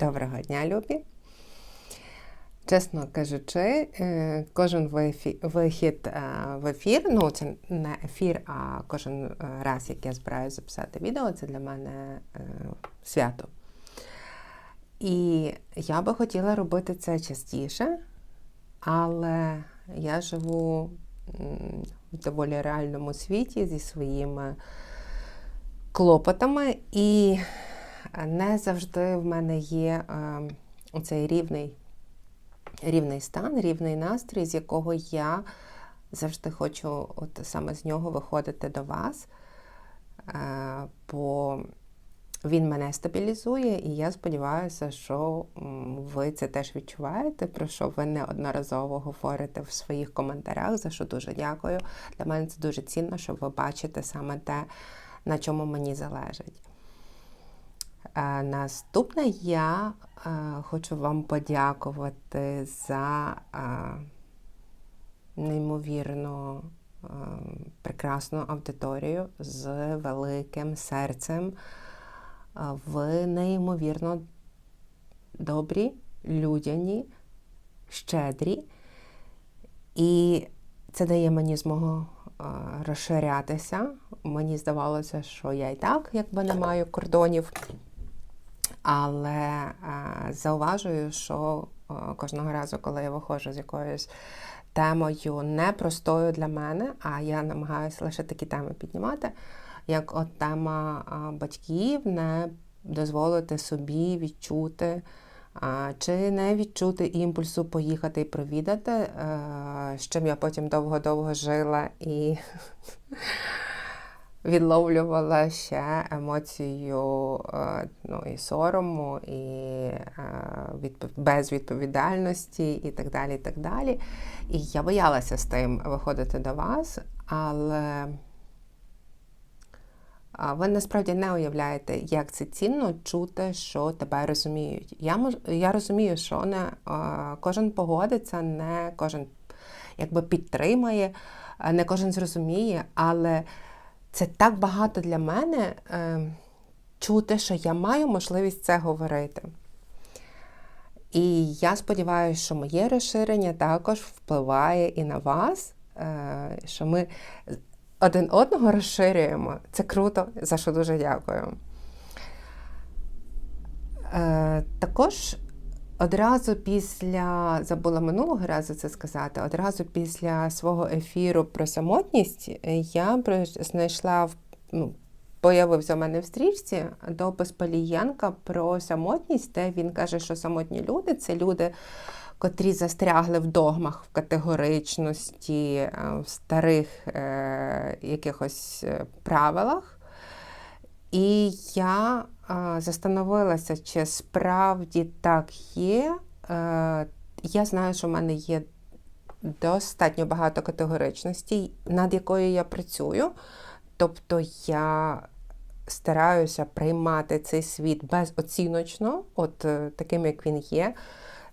Доброго дня, любі. Чесно кажучи, е, кожен вихід е, в ефір, ну це не ефір, а кожен раз, як я збираюся записати відео, це для мене е, свято. І я би хотіла робити це частіше, але я живу в доволі реальному світі зі своїми клопотами, і не завжди в мене є е, цей рівний, рівний стан, рівний настрій, з якого я завжди хочу от саме з нього виходити до вас. Е, бо він мене стабілізує, і я сподіваюся, що ви це теж відчуваєте, про що ви неодноразово говорите в своїх коментарях, за що дуже дякую. Для мене це дуже цінно, що ви бачите саме те, на чому мені залежить. Наступне я е, хочу вам подякувати за е, неймовірно е, прекрасну аудиторію з великим серцем. Ви неймовірно добрі, людяні, щедрі. І це дає мені змогу розширятися. Мені здавалося, що я і так якби не маю кордонів. Але е, зауважую, що е, кожного разу, коли я виходжу з якоюсь темою непростою для мене, а я намагаюся лише такі теми піднімати, як от тема е, батьків, не дозволити собі відчути. Чи не відчути імпульсу поїхати і провідати, з чим я потім довго-довго жила і відловлювала ще емоцію е, ну, і сорому, і е, безвідповідальності, і так далі. І так далі. І я боялася з тим виходити до вас, але ви насправді не уявляєте, як це цінно чути, що тебе розуміють. Я мож, я розумію, що не е, кожен погодиться, не кожен якби підтримає, не кожен зрозуміє, але це так багато для мене е, чути, що я маю можливість це говорити. І я сподіваюся, що моє розширення також впливає і на вас, е, що ми один одного розширюємо. Це круто, за що дуже дякую. Е, також одразу після, забула минулого разу це сказати, одразу після свого ефіру про самотність е, я знайшла ну, Появився в мене в стрічці допис Палієнка про самотність, де він каже, що самотні люди це люди, котрі застрягли в догмах, в категоричності, е, в старих е, якихось е, правилах. І я застановилася, чи справді так є. Е, я знаю, що в мене є достатньо багато категоричностей, над якою я працюю. Тобто я стараюся приймати цей світ безоціночно, от е, таким, як він є.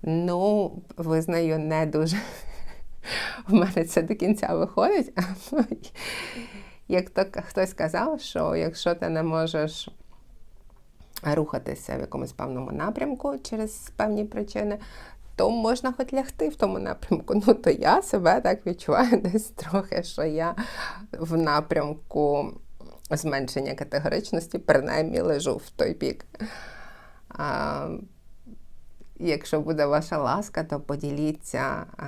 Ну, визнаю, не дуже в мене це до кінця виходить. Як то хтось сказав, що якщо ти не можеш рухатися в якомусь певному напрямку через певні причини, то можна хоч лягти в тому напрямку. Ну, то я себе так відчуваю десь трохи, що я в напрямку зменшення категоричності, принаймні лежу в той бік. А, Якщо буде ваша ласка, то поділіться а,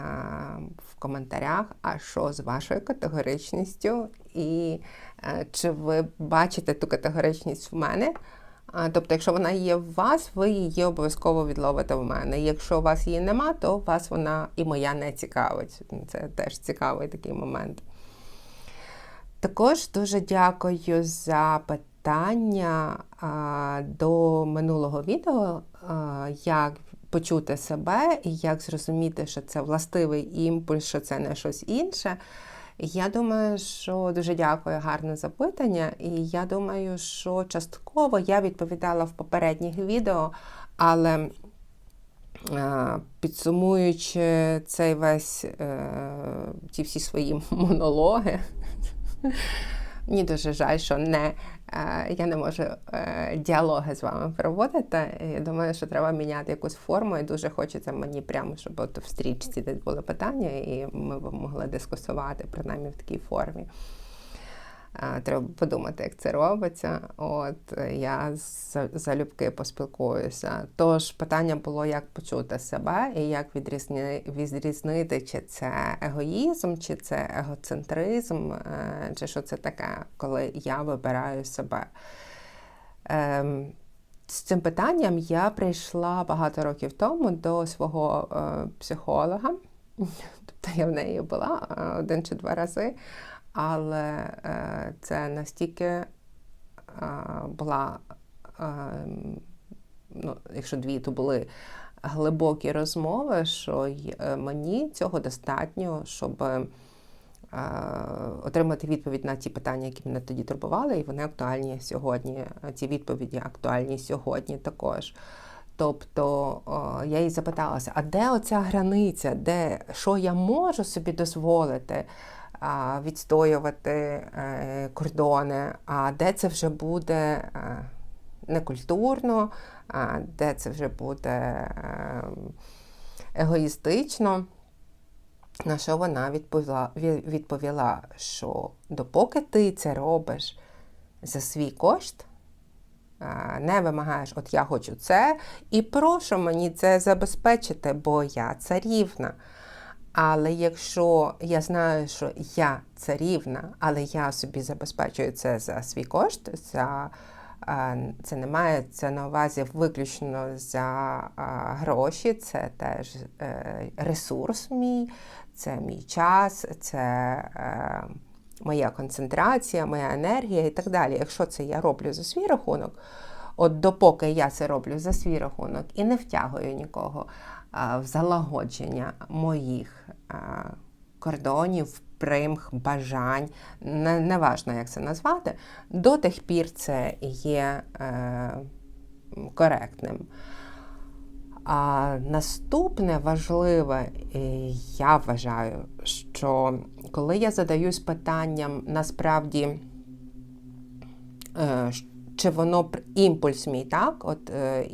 в коментарях, а що з вашою категоричністю, і а, чи ви бачите ту категоричність в мене. Тобто, якщо вона є в вас, ви її обов'язково відловите в мене. Якщо у вас її нема, то вас вона і моя не цікавить. Це теж цікавий такий момент. Також дуже дякую за питання до минулого відео, як почути себе і як зрозуміти, що це властивий імпульс, що це не щось інше. Я думаю, що дуже дякую, гарне запитання. І я думаю, що частково я відповідала в попередніх відео, але е, підсумуючи цей весь ті ці всі свої монологи, мені дуже жаль, що не е, я не можу е, діалоги з вами проводити. Я думаю, що треба міняти якусь форму, і дуже хочеться мені прямо, щоб от в стрічці десь були питання, і ми б могли дискусувати принаймні в такій формі. Треба подумати, як це робиться. От я залюбки поспілкуюся. Тож питання було, як почути себе і як відрізнити, чи це егоїзм, чи це егоцентризм, е, чи що це таке, коли я вибираю себе. Ем, з цим питанням я прийшла багато років тому до свого е, психолога. Тобто я в неї була е, один чи два рази, але е, це настільки е, була, е, ну, якщо дві, то були глибокі розмови, що мені цього достатньо, щоб отримати відповідь на ті питання, які мене тоді турбували, і вони актуальні сьогодні. Ці відповіді актуальні сьогодні також. Тобто я їй запиталася, а де оця границя, де що я можу собі дозволити відстоювати е, кордони, а де це вже буде е, некультурно, де це вже буде е, егоїстично. На що вона відповіла, відповіла, що допоки ти це робиш за свій кошт, не вимагаєш, от я хочу це, і прошу мені це забезпечити, бо я царівна. Але якщо я знаю, що я царівна, але я собі забезпечую це за свій кошт, за, це не мається на увазі виключно за гроші, це теж е, ресурс мій, це мій час, це е, моя концентрація, моя енергія і так далі. Якщо це я роблю за свій рахунок, от допоки я це роблю за свій рахунок і не втягую нікого в залагодження моїх а, кордонів, примх, бажань, не, неважно, як це назвати, до тих пір це є е, коректним. А наступне важливе, е, я вважаю, що коли я задаюсь питанням насправді, е, чи воно імпульс мій, так? От е,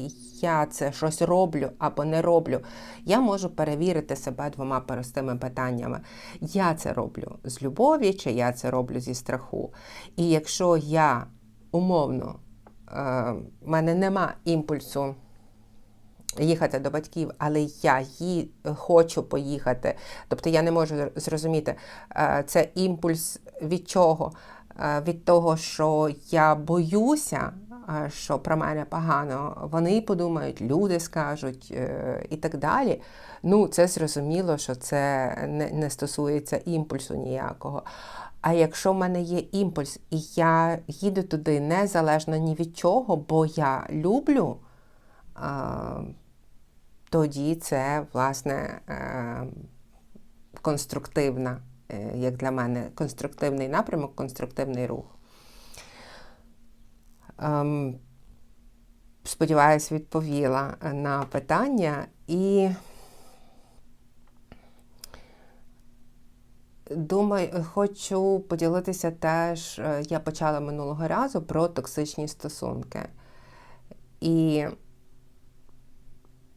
я це щось роблю або не роблю, я можу перевірити себе двома простими питаннями. Я це роблю з любові, чи я це роблю зі страху. І якщо я умовно, е, в мене нема імпульсу їхати до батьків, але я ї хочу поїхати. Тобто я не можу зрозуміти, е, це імпульс від чого? Е, Від того, що я боюся, е, що про мене погано, вони подумають, люди скажуть е, і так далі. Ну, це зрозуміло, що це не, стосується імпульсу ніякого. А якщо в мене є імпульс, і я їду туди незалежно ні від чого, бо я люблю. тоді це, власне, конструктивна, як для мене, конструктивний напрямок, конструктивний рух. Ем, Сподіваюсь, відповіла на питання і думаю, хочу поділитися теж. е, Я почала минулого разу про токсичні стосунки. І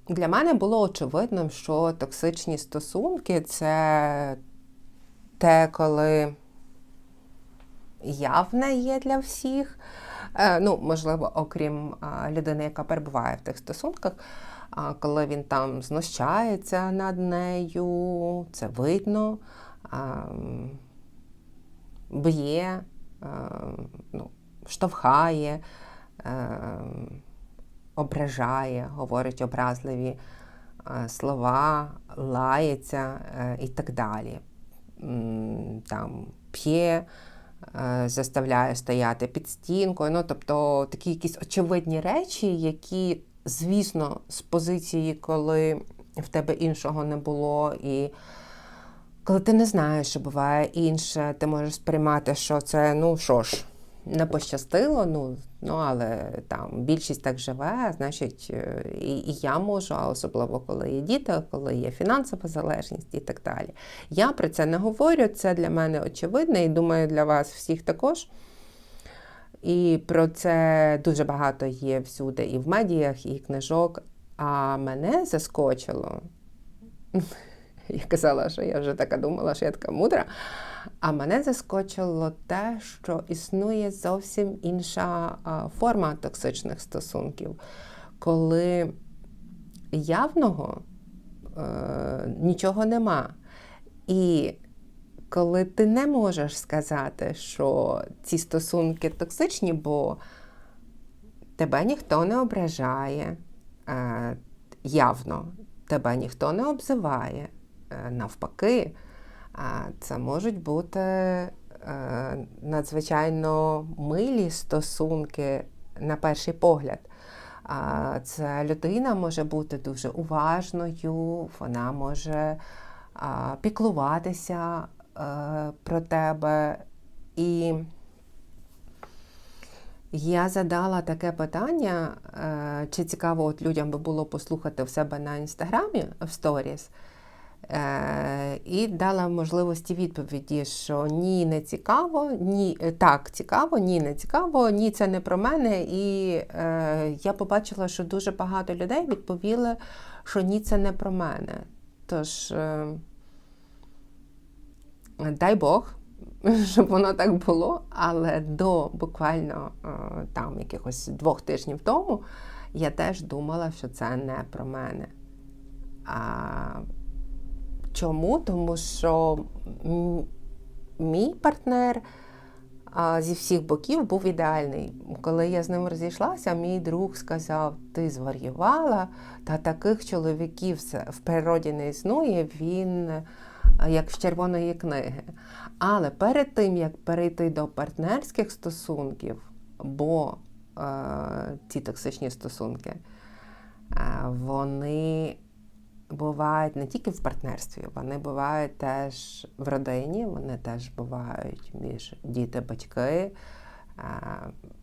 для мене було очевидним, що токсичні стосунки це те, коли явне є для всіх. Е, Ну, можливо, окрім людини, яка перебуває в тих стосунках, коли він там знущається над нею, це видно, б'є, ну, штовхає. е, ображає, говорить образливі е, слова, лається е, і так далі. Там п'є, е, заставляє стояти під стінкою. Ну, тобто такі якісь очевидні речі, які, звісно, з позиції, коли в тебе іншого не було, і коли ти не знаєш, що буває інше, ти можеш сприймати, що це, ну що ж, не пощастило, ну, ну але там більшість так живе, значить, е, і, і я можу, а особливо коли є діти, коли є фінансова залежність і так далі. Я про це не говорю, це для мене очевидно, і думаю, для вас всіх також. І про це дуже багато є всюди, і в медіях, і книжок. А мене заскочило. Я казала, що я вже така думала, що я така мудра. А мене заскочило те, що існує зовсім інша форма токсичних стосунків, коли явного е, нічого нема. І коли ти не можеш сказати, що ці стосунки токсичні, бо тебе ніхто не ображає е, явно, тебе ніхто не обзиває. Е, навпаки, це можуть бути е, надзвичайно милі стосунки на перший погляд. Ця людина може бути дуже уважною, вона може піклуватися а, про тебе. І я задала таке питання, а, чи цікаво от людям би було послухати в себе на інстаграмі в сторіс. Е, і дала можливості відповіді, що ні, не цікаво, ні, так, цікаво, ні, не цікаво, ні, це не про мене. І е, я побачила, що дуже багато людей відповіли, що ні, це не про мене. Тож, е, дай Бог, щоб воно так було, але до буквально е, там якихось двох тижнів тому я теж думала, що це не про мене. А Чому? Тому що мій партнер зі всіх боків був ідеальний. Коли я з ним розійшлася, мій друг сказав: Ти зварювала, та таких чоловіків в природі не існує, він як з червоної книги. Але перед тим, як перейти до партнерських стосунків, бо е, ці токсичні стосунки, е, вони бувають не тільки в партнерстві, вони бувають теж в родині, вони теж бувають між діти-батьки,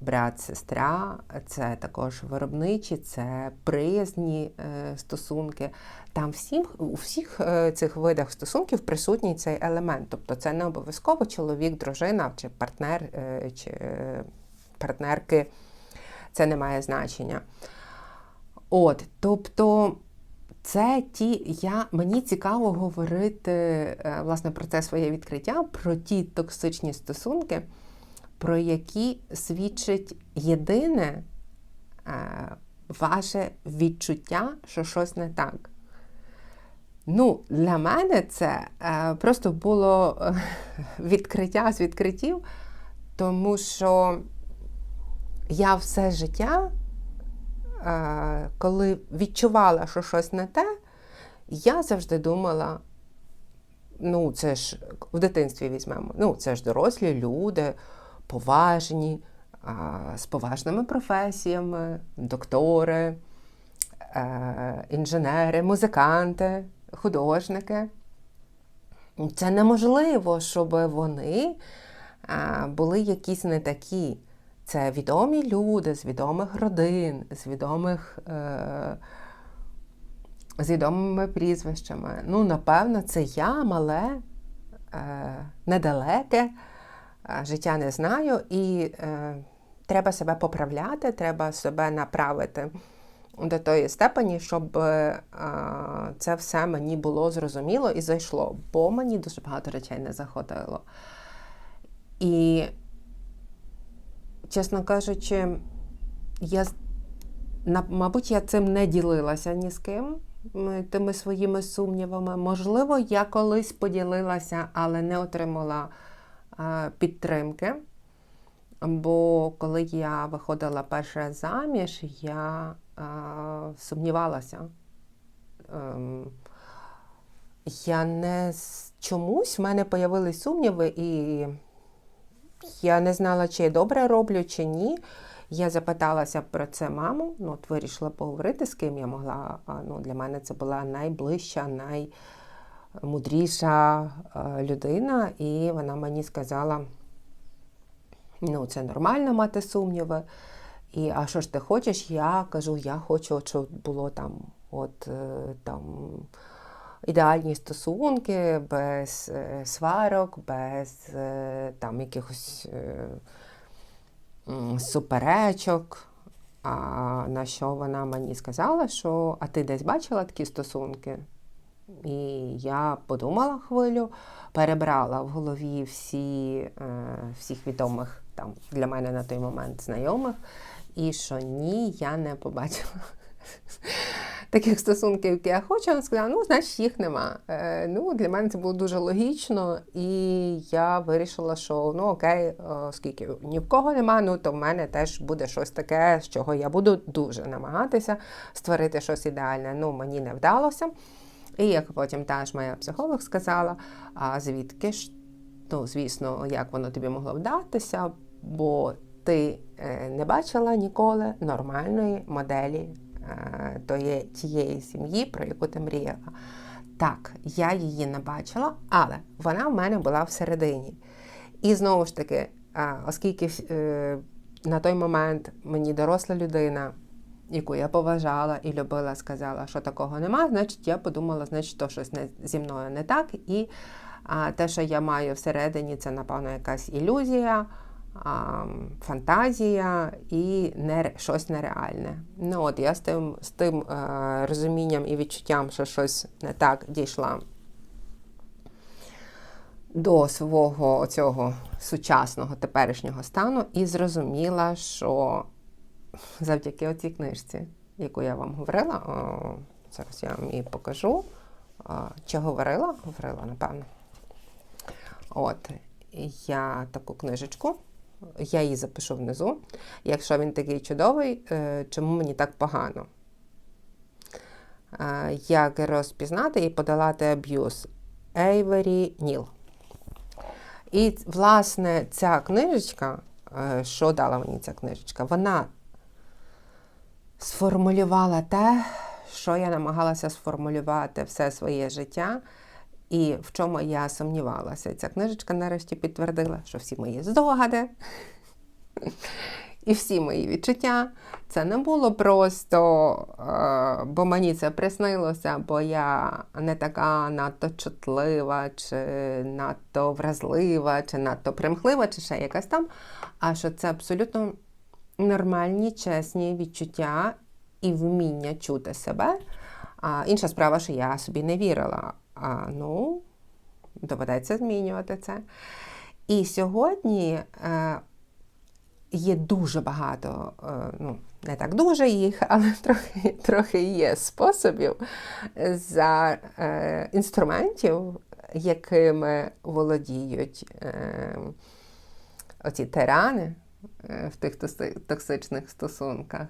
брат, сестра, це також виробничі, це приязні е, стосунки. Там всім, у всіх е, цих видах стосунків присутній цей елемент. Тобто це не обов'язково чоловік, дружина чи партнер е, чи партнерки. Це не має значення. От, тобто це ті, я, мені цікаво говорити е, власне про це своє відкриття, про ті токсичні стосунки, про які свідчить єдине е, ваше відчуття, що щось не так. Ну, Для мене це е, просто було відкриття з відкриттів, тому що я все життя коли відчувала, що щось не те, я завжди думала, ну, це ж в дитинстві візьмемо, ну, це ж дорослі люди, поважні, з поважними професіями, доктори, е, інженери, музиканти, художники. Це неможливо, щоб вони були якісь не такі. Це відомі люди з відомих родин, з відомих, е, з відомими прізвищами. Ну, напевно, це я мале, е, недалеке, е, життя не знаю, і е, треба себе поправляти, треба себе направити до тої степені, щоб це все мені було зрозуміло і зайшло, бо мені дуже багато речей не заходило. І чесно кажучи, я, мабуть, я цим не ділилася ні з ким, тими своїми сумнівами. Можливо, я колись поділилася, але не отримала підтримки. Бо коли я виходила перше заміж, я а, сумнівалася. Ем, я не чомусь в мене з'явились сумніви, і я не знала, чи я добре роблю, чи ні. Я запиталася про це маму, ну, от вирішила поговорити, з ким я могла. Ну, Для мене це була найближча, наймудріша людина, і вона мені сказала: ну, це нормально мати сумніви. І а що ж ти хочеш? Я кажу, я хочу, щоб було там, от е, там ідеальні стосунки, без е, сварок, без е, там якихось е, суперечок. А на що вона мені сказала, що а ти десь бачила такі стосунки? І я подумала хвилю, перебрала в голові всі, всіх відомих там для мене на той момент знайомих, і що ні, я не побачила таких стосунків, які я хочу. Вона сказала, ну, значить, їх нема. Е, ну, Для мене це було дуже логічно, і я вирішила, що ну окей, оскільки ні в кого нема, ну то в мене теж буде щось таке, з чого я буду дуже намагатися створити щось ідеальне. Ну, мені не вдалося. І як потім та ж моя психолог сказала, а звідки ж, ну, звісно, як воно тобі могло вдатися, бо ти е, не бачила ніколи нормальної моделі е, тієї сім'ї, про яку ти мріяла. Так, я її не бачила, але вона в мене була всередині. І знову ж таки, оскільки е, на той момент мені доросла людина яку я поважала і любила, сказала, що такого нема, значить, я подумала, значить, то щось не, зі мною не так. І те, що я маю всередині, це, напевно, якась ілюзія, фантазія і не, щось нереальне. Ну от Я з тим з тим а, розумінням і відчуттям, що щось не так дійшла. До свого цього сучасного теперішнього стану і зрозуміла, що завдяки оцій книжці, яку я вам говорила. О, зараз я вам її покажу. О, чи говорила? Говорила, напевно. От, я таку книжечку, я її запишу внизу. Якщо він такий чудовий, е, чому мені так погано? Е, як розпізнати і подолати аб'юз Ейвері Ніл. І, власне, ця книжечка, е, що дала мені ця книжечка? Вона сформулювала те, що я намагалася сформулювати все своє життя, і в чому я сумнівалася. Ця книжечка нарешті підтвердила, що всі мої здогади і всі мої відчуття. Це не було просто, е, бо мені це приснилося, бо я не така надто чутлива, чи надто вразлива, чи надто примхлива, чи ще якась там. А що це абсолютно нормальні, чесні відчуття і вміння чути себе. А Інша справа, що я собі не вірила. А, Ну, доведеться змінювати це. І сьогодні е, є дуже багато, е, ну, не так дуже їх, але трохи трохи є способів за е, інструментів, якими володіють е, оці тирани. Е, в тих токсичних стосунках,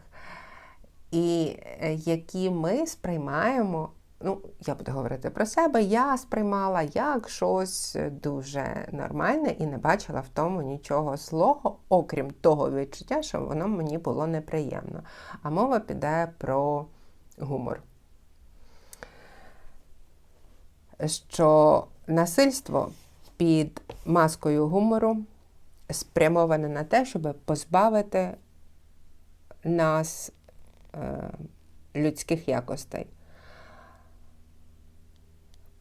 і е, які ми сприймаємо. Ну, я буду говорити про себе, я сприймала як щось дуже нормальне і не бачила в тому нічого злого, окрім того відчуття, що воно мені було неприємно. А мова піде про гумор. Що насильство під маскою гумору спрямоване на те, щоб позбавити нас е, людських якостей.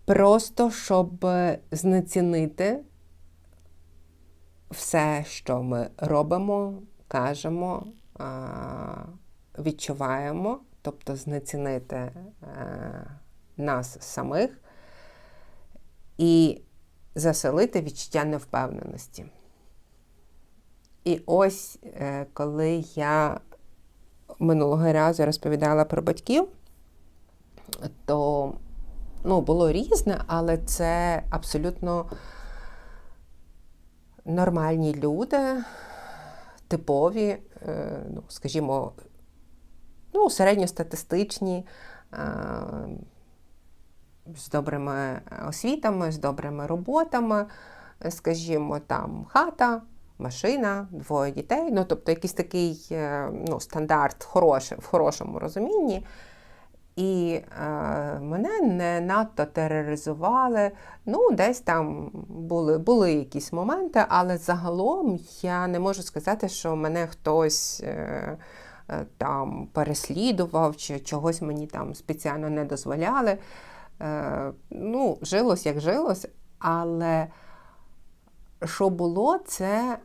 Просто щоб знецінити все, що ми робимо, кажемо, е, відчуваємо, тобто знецінити е, нас самих і заселити відчуття невпевненості. І ось е, коли я минулого разу розповідала про батьків, то ну, було різне, але це абсолютно нормальні люди, типові, е, ну, скажімо, ну, середньостатистичні, е, з добрими освітами, з добрими роботами, скажімо, там хата машина, двоє дітей. Ну, тобто якийсь такий е, ну, стандарт хороший, в хорошому розумінні. І е, мене не надто тероризували. Ну, десь там були були якісь моменти, але загалом я не можу сказати, що мене хтось е, е, там переслідував чи чогось мені там спеціально не дозволяли. Е, ну, жилось як жилось, але що було, це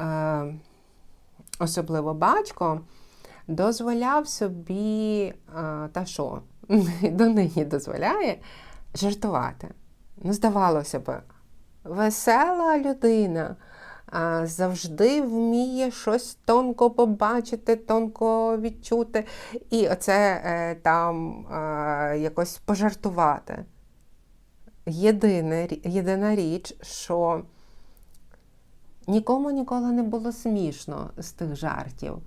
е, особливо батько, дозволяв собі, та що, донині дозволяє жартувати. Ну, здавалося б, весела людина. Завжди вміє щось тонко побачити, тонко відчути, і оце е, там якось пожартувати. Єдине, єдина річ, що нікому ніколи не було смішно з тих жартів.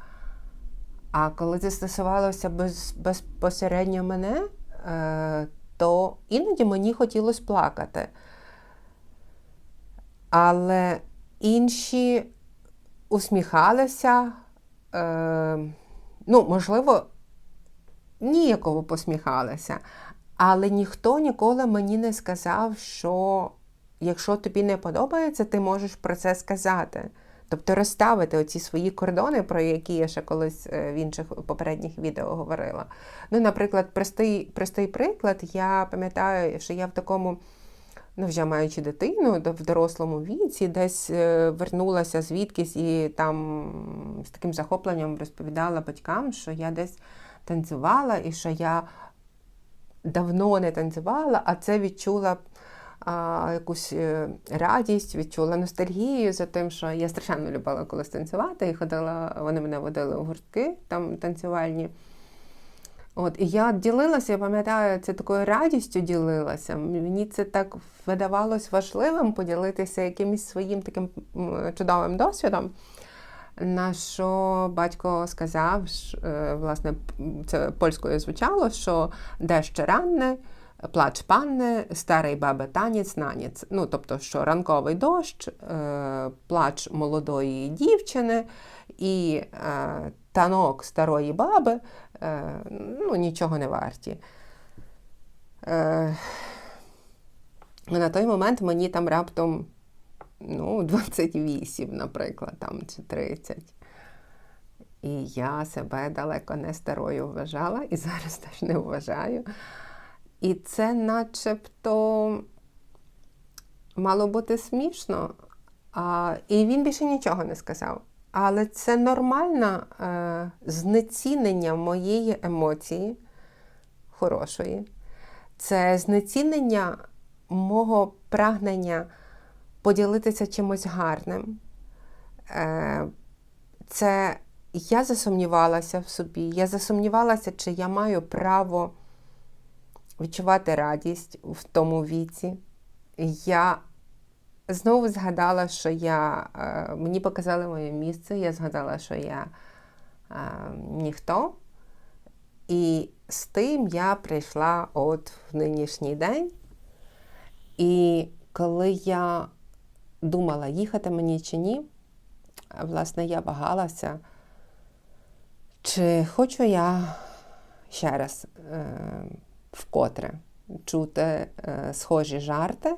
А коли це стосувалося без, безпосередньо мене, е, то іноді мені хотілося плакати. Але інші усміхалися, е, ну, можливо, ніяково посміхалися, але ніхто ніколи мені не сказав, що якщо тобі не подобається, ти можеш про це сказати. Тобто розставити оці свої кордони, про які я ще колись е, в інших попередніх відео говорила. Ну, наприклад, простий простий приклад, я пам'ятаю, що я в такому, ну, вже маючи дитину, в дорослому віці, десь е, вернулася звідкись і там з таким захопленням розповідала батькам, що я десь танцювала і що я давно не танцювала, а це відчула а, якусь е, радість, відчула ностальгію за тим, що я страшенно любила колись танцювати, і ходила, вони мене водили у гуртки там танцювальні. От, І я ділилася, я пам'ятаю, це такою радістю ділилася. Мені це так видавалось важливим поділитися якимось своїм таким чудовим досвідом. На що батько сказав, е, власне, це польською звучало, що дещо ранне плач панни, старий баби танець, нанець. Ну, тобто, що ранковий дощ, е, плач молодої дівчини і е, танок старої баби е, ну, нічого не варті. На той момент мені там раптом ну, 28, наприклад, там, чи 30. І я себе далеко не старою вважала, і зараз теж не вважаю. І це начебто мало бути смішно, а, і він більше нічого не сказав. Але це нормальне е, знецінення моєї емоції хорошої. Це знецінення мого прагнення поділитися чимось гарним. Е, Це я засумнівалася в собі, я засумнівалася, чи я маю право відчувати радість в тому віці. Я знову згадала, що я, е, мені показали моє місце, я згадала, що я е, ніхто. І з тим я прийшла от в нинішній день. І коли я думала, їхати мені чи ні, власне, я вагалася, чи хочу я ще раз. Е, вкотре чути е, схожі жарти.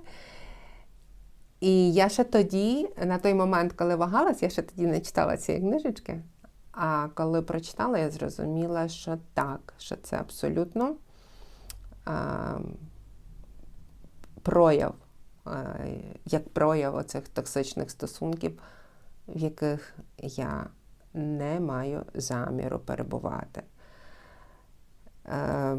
І я ще тоді, на той момент, коли вагалась, я ще тоді не читала ці книжечки. А коли прочитала, я зрозуміла, що так, що це абсолютно е, прояв, е, як прояв оцих токсичних стосунків, в яких я не маю заміру перебувати. Е,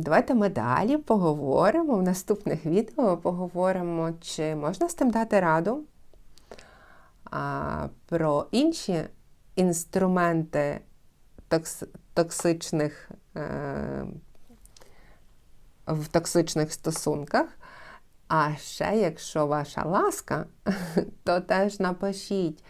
Давайте ми далі поговоримо в наступних відео поговоримо, чи можна з тим дати раду а, про інші інструменти токс, токсичних, е, в токсичних стосунках. А ще, якщо ваша ласка, то теж напишіть,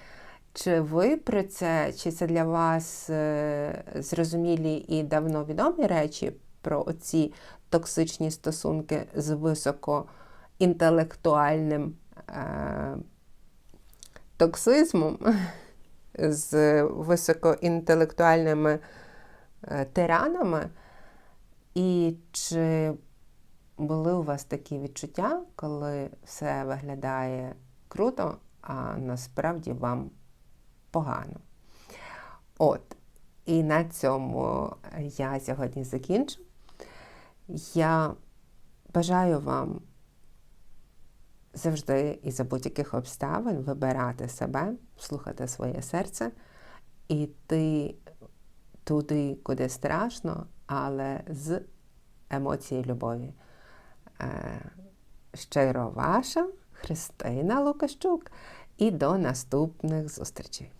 чи ви про це, чи це для вас е, зрозумілі і давно відомі речі про оці токсичні стосунки з високоінтелектуальним е, токсизмом, з високоінтелектуальними е, тиранами. І чи були у вас такі відчуття, коли все виглядає круто, а насправді вам погано? От. І на цьому я сьогодні закінчу. Я бажаю вам завжди і за будь-яких обставин вибирати себе, слухати своє серце і йти туди, куди страшно, але з емоції любові. Е, Щиро ваша Христина Лукащук і до наступних зустрічей.